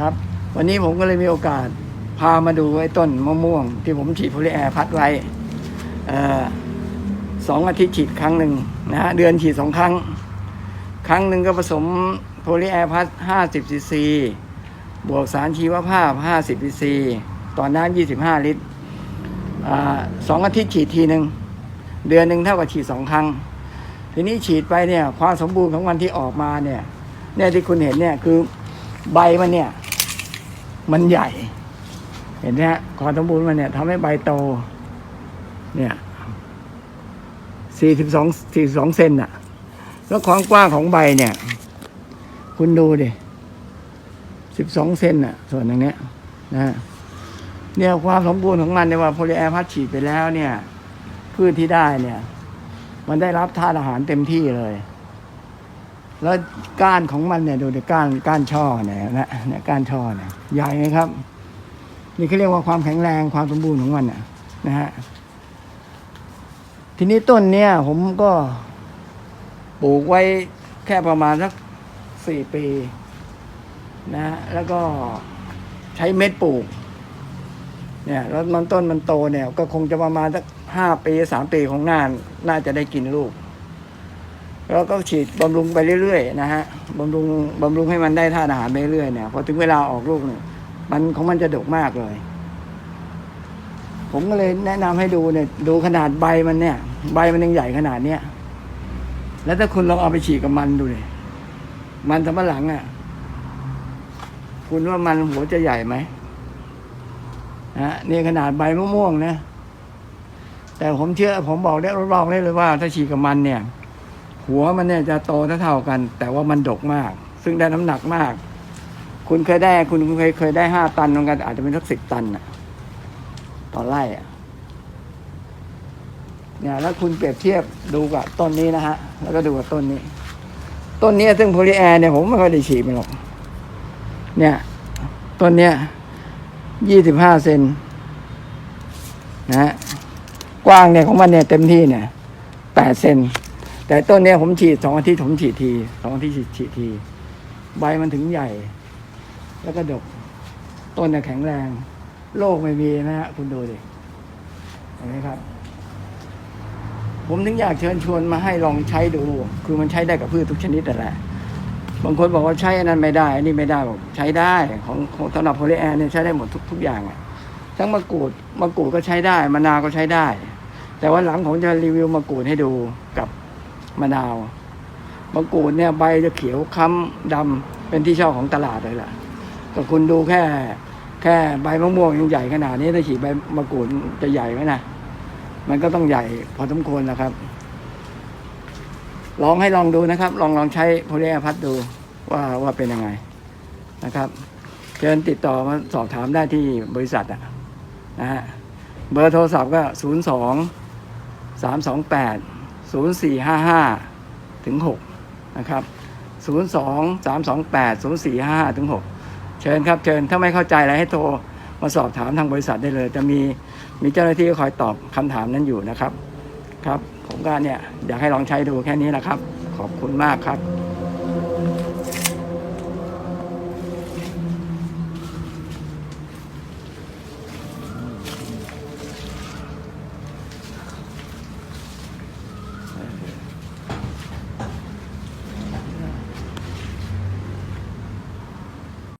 ครับ วันนี้ผมก็เลยมีโอกาสพามาดูไอ้ต้นมะม่วง ที่ผมฉีดโพลีแอร์พัดไว้สองอาทิตย์ฉีดครั้งหนึ่งนะฮะเดือนฉีดสองครั้ง ครั้งหนึ่งก็ผสมโพลีแอร์พัด50ซีซีบวกสารชีวภาพ50ซีซีต่อน้ำ25ลิตรสองอาทิตย์ฉีดทีหนึ่งเดือนหนึ่งเท่ากับฉีดสองครั้ง ทีนี้ฉีดไปเนี่ยความสมบูรณ์ของมันที่ออกมาเนี่ยเนี่ยที่คุณเห็นเนี่ยคือใบมันเนี่ย มันใหญ่ เห็นไหมฮะความสมบูรณ์มันเนี่ยทำให้ใบโต เนี่ยสี่สิบสองสี่สองเซนอะแล้วความกว้างของใบเนี่ย คุณดูดิสิบสองเซนอะส่วนตรงเนี้ยนะฮะเนี่ยความสมบูรณ์ของมันเนี่ยว่าโพลีแอร์พัดฉีดไปแล้วเนี่ยพืชที่ได้เนี่ย มันได้รับธาตุอาหารเต็มที่เลย แล้วก้านของมันเนี่ยดูดิก้านก้านช่อเนี่ยนะเนี่ยก้านช่อเนี่ยใหญ่ไหมครับ นี่เขาเรียกว่าความแข็งแรงความสมบูรณ์ของมันน่ะนะฮะทีนี้ต้นเนี่ย ผมก็ปลูกไว้แค่ประมาณสักสี่ปีนะฮะแล้วก็ใช้เม็ดปลูก เนี่ย แล้วมันต้นมันโตเนี่ย ก็คงจะประมาณสักห้าปีสามปีของงาน น่าจะได้กินลูก แล้วก็ฉีดบำรุงไปเรื่อยๆนะฮะบำรุงบำรุงให้มันได้ธาตุอาหารไปเรื่อยๆเนี่ยพอถึงเวลาออกลูกเนี่ยมันของมันจะดกมากเลย ผมก็เลยแนะนำให้ดูเนี่ย ดูขนาดใบมันเนี่ย ใบมันยังใหญ่ขนาดเนี้ยแล้วถ้าคุณลองเอาไปฉีดกับมันดูเลยมันสำปะหลังอะ คุณว่ามันหัวจะใหญ่ไหมฮะนี่ขนาดใบมะม่วงนะแต่ผมเชื่อ ผมบอกได้รับรองได้เลยว่า ถ้าฉีดกับมันเนี่ย หัวมันเนี่ยจะโตเท่าๆกัน แต่ว่ามันดกมาก ซึ่งได้น้ำหนักมาก คุณเคยได้ คุณเคยเคยได้ห้าตันเหมือนกันอาจจะเป็นสักสิบตันน่ะต่อไร่อะเนี่ยแล้วคุณเปรียบเทียบดูกับต้นนี้นะฮะ แล้วก็ดูกับต้นนี้ ต้นนี้ซึ่งโพลีแอร์เนี่ยผมไม่ค่อยได้ฉีดมันหรอก เนี่ยต้นเนี้ยยี่สิบห้าเซนนะฮะกว้างเนี่ยของมันเนี่ยเต็มที่เนี่ยแปดเซน แต่ต้นเนี้ยผมฉีดสองอาทิตย์ผมฉีดทีสองอาทิตย์ฉีดฉีดที ใบมันถึงใหญ่ แล้วก็ดก ต้นเนี่ยแข็งแรง โรคไม่มีนะฮะคุณดูดิเห็นไหมครับ ผมถึงอยากเชิญชวนมาให้ลองใช้ดู คือมันใช้ได้กับพืชทุกชนิดนั่แหละบางคนบอกว่าใช้อันนั้นไม่ได้ อันนี้ไม่ได้บอกใช้ได้ของของสำหรับโพลีแอนเนี่ยใช้ได้หมดทุกทุกอย่างอะทั้งมะกรูดมะกรูดก็ใช้ได้มะนาวก็ใช้ได้ แต่ว่าหลังผมจะรีวิวมะกรูดให้ดูกับ มะนาวมะกรูดเนี่ยใบจะเขียวค้ำดำเป็นที่ชอบของตลาดเลยล่ะก็คุณดูแค่ แค่ใบมะม่วงยังใหญ่ขนาดนี้ถ้าฉีดใบมะกรูดจะใหญ่ไหมนะมันก็ต้องใหญ่พอสมควรนะครับ ลองให้ลองดูนะครับ ลองลองใช้โพลีแอพัดดูว่าว่าเป็นยังไงนะครับเชิญติดต่อมาสอบถามได้ที่บริษัทอะนะฮะเบอร์โทรศัพท์ก็ศูน 0455- ถึง 6 นะครับ 02328 0455- ถึง 6 เชิญครับ เชิญ ถ้าไม่เข้าใจอะไรให้โทรมาสอบถามทางบริษัทได้เลย จะมีมีเจ้าหน้าที่คอยตอบคำถามนั้นอยู่นะครับ ครับ ผมก็เนี่ย อยากให้ลองใช้ดูแค่นี้นะครับ ขอบคุณมากครับ